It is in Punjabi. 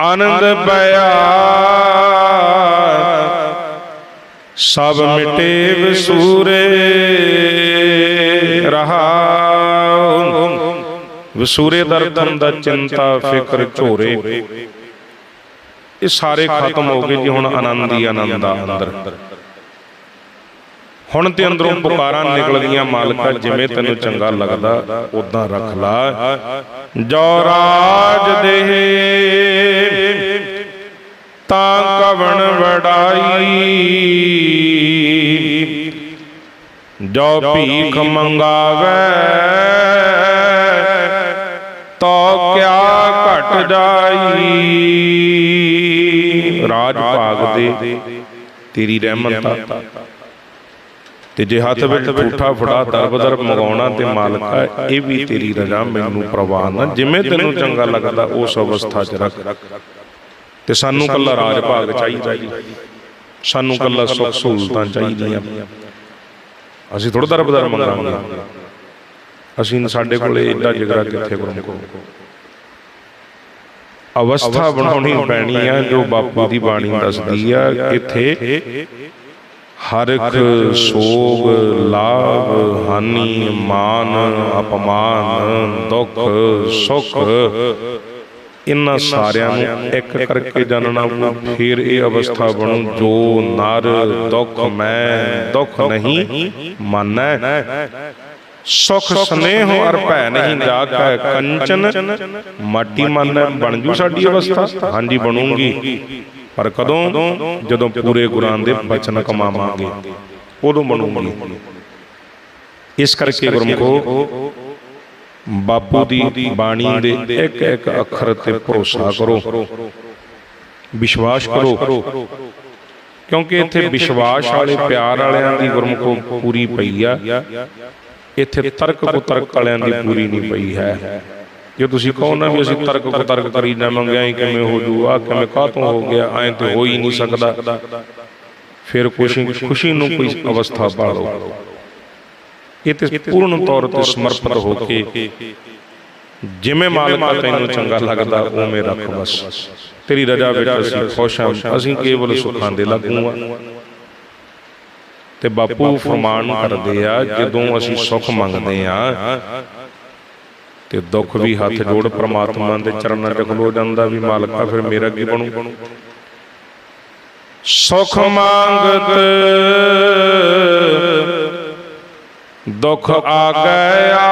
ਆਨੰਦ ਪਿਆ। ਸਭ ਮਿਟੇ ਵਿਸੂਰੇ ਰਹਾਉ ਵਿਸੂਰੇ ਦਰਦਨ ਦਾ ਚਿੰਤਾ ਫਿਕਰ ਝੋਰੇ। ਇਹ ਸਾਰੇ ਖਤਮ ਹੋ ਗਏ ਜੀ ਹੁਣ ਆਨੰਦ ਹੀ ਆਨੰਦ ਆ ਅੰਦਰ। ਹੁਣ ਤੇ ਅੰਦਰੋਂ ਪੁਕਾਰਾਂ ਨਿਕਲਦੀਆਂ ਮਾਲਕਾ ਜਿਵੇਂ ਤੈਨੂੰ ਚੰਗਾ ਲੱਗਦਾ ਉਦਾਂ ਰੱਖ ਲਾ। ਜੋ ਰਾਜ ਦੇ ਵਡਾਈ ਜੋ ਭੀਖ ਮੰਗਾਵੇ ਤੋ ਕਿਆ ਘਟ ਜਾਈ। ਰਾਜ ਭਾਗ ਦੇ ਤੇਰੀ ਰਹਿਮਤ ਆ ਤੇ। ਜੇ ਹੱਥ ਵਿੱਚ ਝੂਠਾ ਫੜਾ ਦਰਬਦਰ ਮਗਾਉਣਾ ਤੇ ਮਾਲਕਾ ਇਹ ਵੀ ਤੇਰੀ ਰਜ਼ਾ ਮੈਨੂੰ ਪ੍ਰਵਾਨ ਨਾ ਜਿਵੇਂ ਤੈਨੂੰ ਚੰਗਾ ਲੱਗਦਾ ਉਸ ਅਵਸਥਾ 'ਚ ਰੱਖ। ਤੇ ਸਾਨੂੰ ਕੱਲਾ ਰਾਜ ਭਾਗ ਚਾਹੀਦਾ ਜੀ। ਸਾਨੂੰ ਕੱਲਾ ਸੁੱਖ ਸਹੂਲਤਾਂ ਚਾਹੀਦੀਆਂ। ਅਸੀਂ ਥੋੜਾ ਦਰਬਦਰ ਮੰਗਾਂਗੇ। ਅਸੀਂ ਸਾਡੇ ਕੋਲੇ ਏਡਾ ਜਿਗਰਾ ਕਿੱਥੇ ਗੁਰਮੁਖੋ ਅਵਸਥਾ ਬਣਾਉਣੀ ਪੈਣੀ ਆ ਜੋ ਬਾਪੂ ਦੀ ਬਾਣੀ ਦੱਸਦੀ ਆ ਕਿੱਥੇ ਹਰ ਇੱਕ ਸੋਗ ਲਾਭ ਹਾਨੀ ਮਾਨ ਅਪਮਾਨ ਦੁੱਖ ਸੁੱਖ ਇਨ੍ਹਾਂ ਸਾਰਿਆਂ ਨੂੰ ਇੱਕ ਕਰਕੇ ਜਾਣਨਾ ਫਿਰ ਇਹ ਅਵਸਥਾ ਬਣੂ ਜੋ ਨਰ ਦੁੱਖ ਮੈਂ ਦੁੱਖ ਨਹੀਂ ਮੰਨੈ। ਸੁਖ ਸਨੇਹ ਅਰ ਭੈ ਨਹੀਂ ਜਾਗੈ ਕੰਚਨ ਮਾਟੀ ਮਨ ਬਣ ਜੂ ਸਾਡੀ ਅਵਸਥਾ। ਹਾਂਜੀ ਬਣੂਗੀ। ਪਰ ਕਦੋਂ? ਜਦੋਂ ਪੂਰੇ ਗੁਰਾਂ ਦੇ ਬਚਨ ਕਮਾਵਾਂਗੇ। ਉਦੋਂ ਬਣੂਗੀ। ਇਸ ਕਰਕੇ ਗੁਰਮਖੋ ਬਾਪੂ ਦੀ ਬਾਣੀ ਦੇ ਇੱਕ ਇੱਕ ਅੱਖਰ ਤੇ ਭਰੋਸਾ ਕਰੋ। ਵਿਸ਼ਵਾਸ ਕਰੋ। ਕਿਉਂਕਿ ਇੱਥੇ ਵਿਸ਼ਵਾਸ ਵਾਲੇ ਪਿਆਰ ਵਾਲਿਆਂ ਦੀ ਗੁਰਮਖੋ ਪੂਰੀ ਪਈ ਆ। ਇੱਥੇ ਤਰਕ ਕੁਤਰਕ ਵਾਲਿਆਂ ਦੀ ਪੂਰੀ ਨਹੀਂ ਪਈ ਹੈ। ਜੇ ਤੁਸੀਂ ਕਹੋ ਨਾ ਵੀ ਅਸੀਂ ਤਰਕ ਕੁਤਰਕ ਕਰੀ ਜਾਵਾਂਗੇ ਐ ਕਿਵੇਂ ਹੋ ਜੂ ਆ ਕਿਵੇਂ ਕਾਹਤੋਂ ਹੋ ਗਿਆ ਐ ਤੇ ਹੋ ਹੀ ਨਹੀਂ ਸਕਦਾ। ਫਿਰ ਖੁਸ਼ੀ ਖੁਸ਼ੀ ਨੂੰ ਕੋਈ ਅਵਸਥਾ ਪਾਲੋ ਇਹ ਤੇ ਪੂਰਨ ਤੌਰ ਤੇ ਸਮਰਪਿਤ ਹੋ ਕੇ ਜਿਵੇਂ ਮਾਲਕਾ ਤੈਨੂੰ ਚੰਗਾ ਲੱਗਦਾ ਉਵੇਂ ਰੱਖ ਬਸ। ਤੇਰੀ ਰਜ਼ਾ ਵਿੱਚ ਅਸੀਂ ਖੁਸ਼ ਹਾਂ ਅਸੀਂ ਕੇਵਲ ਸੁੱਖਾਂ ਦੇ ਲੱਗੂਗਾ ਤੇ ਬਾਪੂ ਫਰਮਾਨ ਕਰਦੇ ਆ ਜਦੋਂ ਅਸੀਂ ਸੁੱਖ ਮੰਗਦੇ ਆ ਤੇ ਦੁੱਖ ਵੀ ਹੱਥ ਜੋੜ ਪ੍ਰਮਾਤਮਾ ਦੇ ਚਰਨਾਂ 'ਚ ਖਲੋ ਜਾਂਦਾ ਵੀ ਮਾਲਕਾ ਫਿਰ ਮੇਰਾ ਕੀ ਬਣੂ? ਸੁਖ ਮੰਗਤ ਦੁੱਖ ਆ ਗਿਆ